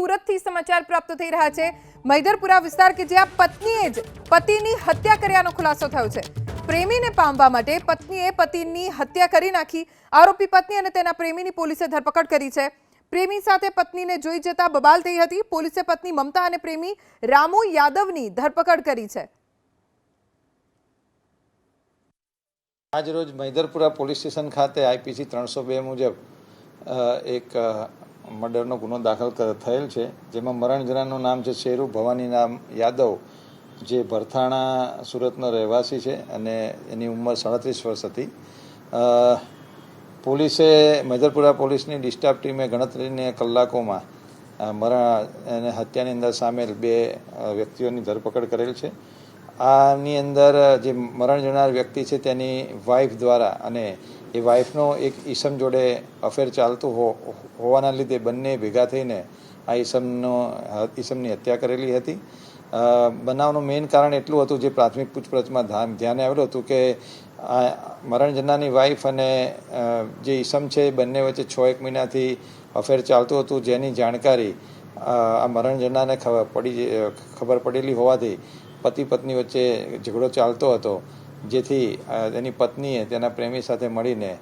સુરતથી સમાચાર પ્રાપ્ત થઈ રહ્યા છે. મૈદરપુરા વિસ્તાર કે જ્યાં પત્નીએ જ પતિની હત્યા કર્યાનો ખુલાસો થયો છે. પ્રેમીને પામવા માટે પત્નીએ પતિની હત્યા કરી નાખી. આરોપી પત્ની અને તેના પ્રેમીની પોલીસે ધરપકડ કરી છે. પ્રેમી સાથે પત્નીને જોઈ જતા બબાલ થઈ હતી. પોલીસે પત્ની મમતા અને પ્રેમી રામુ યાદવની ધરપકડ કરી છે. આજરોજ મૈદરપુરા પોલીસ સ્ટેશન ખાતે આઈપીસી ત્રણસો બે મુજબ એક મર્ડરનો ગુનો દાખલ થયેલ છે, જેમાં મરણજરાનું નામ છે શેરુ ભવાની નામ યાદવ, જે ભરથાણા સુરતનો રહેવાસી છે અને એની ઉંમર સાડત્રીસ વર્ષ હતી. પોલીસે મૈદરપુરા પોલીસની ડિસ્ટાફ ટીમે ગણતરીને કલાકોમાં મરણ અને હત્યાની અંદર સામેલ બે વ્યક્તિઓની ધરપકડ કરેલ છે. આની અંદર જે મરણ જનાર વ્યક્તિ છે તેની વાઈફ દ્વારા અને એ વાઈફનો એક ઈસમ જોડે અફેર ચાલતું હો, હોવાના લીધે બંને ભેગા થઈને આ ઈસમનો, ઈસમની હત્યા કરેલી હતી. બનાવનું મેઇન કારણ એટલું હતું જે પ્રાથમિક પૂછપરછમાં ધ્યાન આવેલું હતું કે મરણ જનારની વાઈફ અને જે ઈસમ છે બંને વચ્ચે છ એક મહિનાથી અફેર ચાલતું હતું જેની જાણકારી આ મરણ જનારને ખબર પડી ખબર પડેલી હોવાથી પતિ પત્ની વચ્ચે ઝઘડો ચાલતો હતો. જેથી તેની પત્નીએ તેના પ્રેમી સાથે મળીને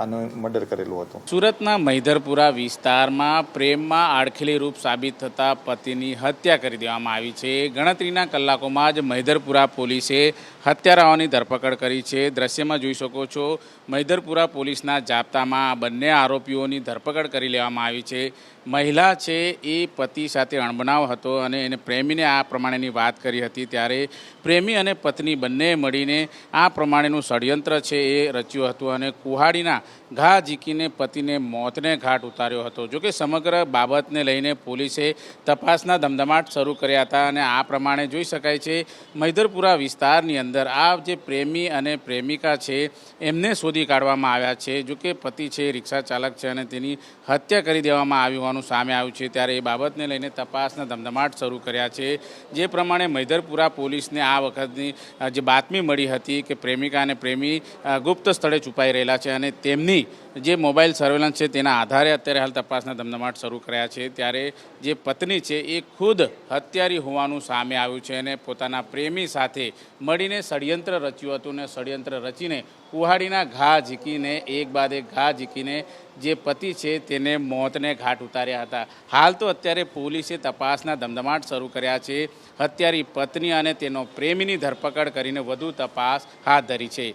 આનું મર્ડર કરેલું હતું. સુરતના મૈધરપુરા વિસ્તારમાં પ્રેમમાં આડખેલી રૂપ સાબિત થતા પતિની હત્યા કરી દેવામાં આવી છે. ગણતરીના કલાકોમાં જ મૈધરપુરા પોલીસે હત્યારાઓની ધરપકડ કરી છે. દ્રશ્યમાં જોઈ શકો છો મૈધરપુરા પોલીસના જાપ્તામાં બંને આરોપીઓની ધરપકડ કરી લેવામાં આવી છે. મહિલા છે એ પતિ સાથે અણબનાવ હતો અને એને પ્રેમીને આ પ્રમાણેની વાત કરી હતી ત્યારે પ્રેમી અને પત્ની બંને મળીને આ પ્રમાણેનું ષડયંત્ર છે એ રચ્યું હતું અને કુહાડીના ઘા ઝીકીને પતિને મોતને ઘાટ ઉતાર્યો હતો. જોકે સમગ્ર બાબતને લઈને પોલીસે તપાસના ધમધમાટ શરૂ કર્યા હતા અને આ પ્રમાણે જોઈ શકાય છે, મૈદરપુરા વિસ્તારની અંદર આ જે પ્રેમી અને પ્રેમિકા છે, એમને શોધી કાઢવામાં આવ્યા છે. જોકે પતિ છે, રિક્ષા ચાલક છે અને તેની હત્યા કરી દેવામાં આવી હોવાનું સામે આવ્યું છે. ત્યારે એ બાબતને લઈને તપાસના ધમધમાટ શરૂ કર્યા છે. જે પ્રમાણે મૈદરપુરા પોલીસને આ વખતની જે બાતમી મળી હતી કે પ્રેમિકા અને પ્રેમી ગુપ્ત સ્થળે છુપાઈ રહેલા છે અને તેમની જે મોબાઈલ સર્વેલન્સ છે તેના આધારે અત્યારે હાલ તપાસના ધમધમાટ શરૂ કર્યા છે. ત્યારે જે પત્ની છે એ ખુદ હત્યારી હોવાનું સામે આવ્યું છે અને પોતાના પ્રેમી સાથે મળીને ષડયંત્ર રચ્યું હતું ને ષડયંત્ર રચીને કુહાડીના ઘા ઝીકીને, એક બાદ એક ઘા ઝીકીને જે પતિ છે તેને મોતને ઘાટ ઉતાર્યા હતા. હાલ તો અત્યારે પોલીસે તપાસના ધમધમાટ શરૂ કર્યા છે. હત્યારી પત્ની અને તેનો પ્રેમીની ધરપકડ કરીને વધુ તપાસ હાથ ધરી છે.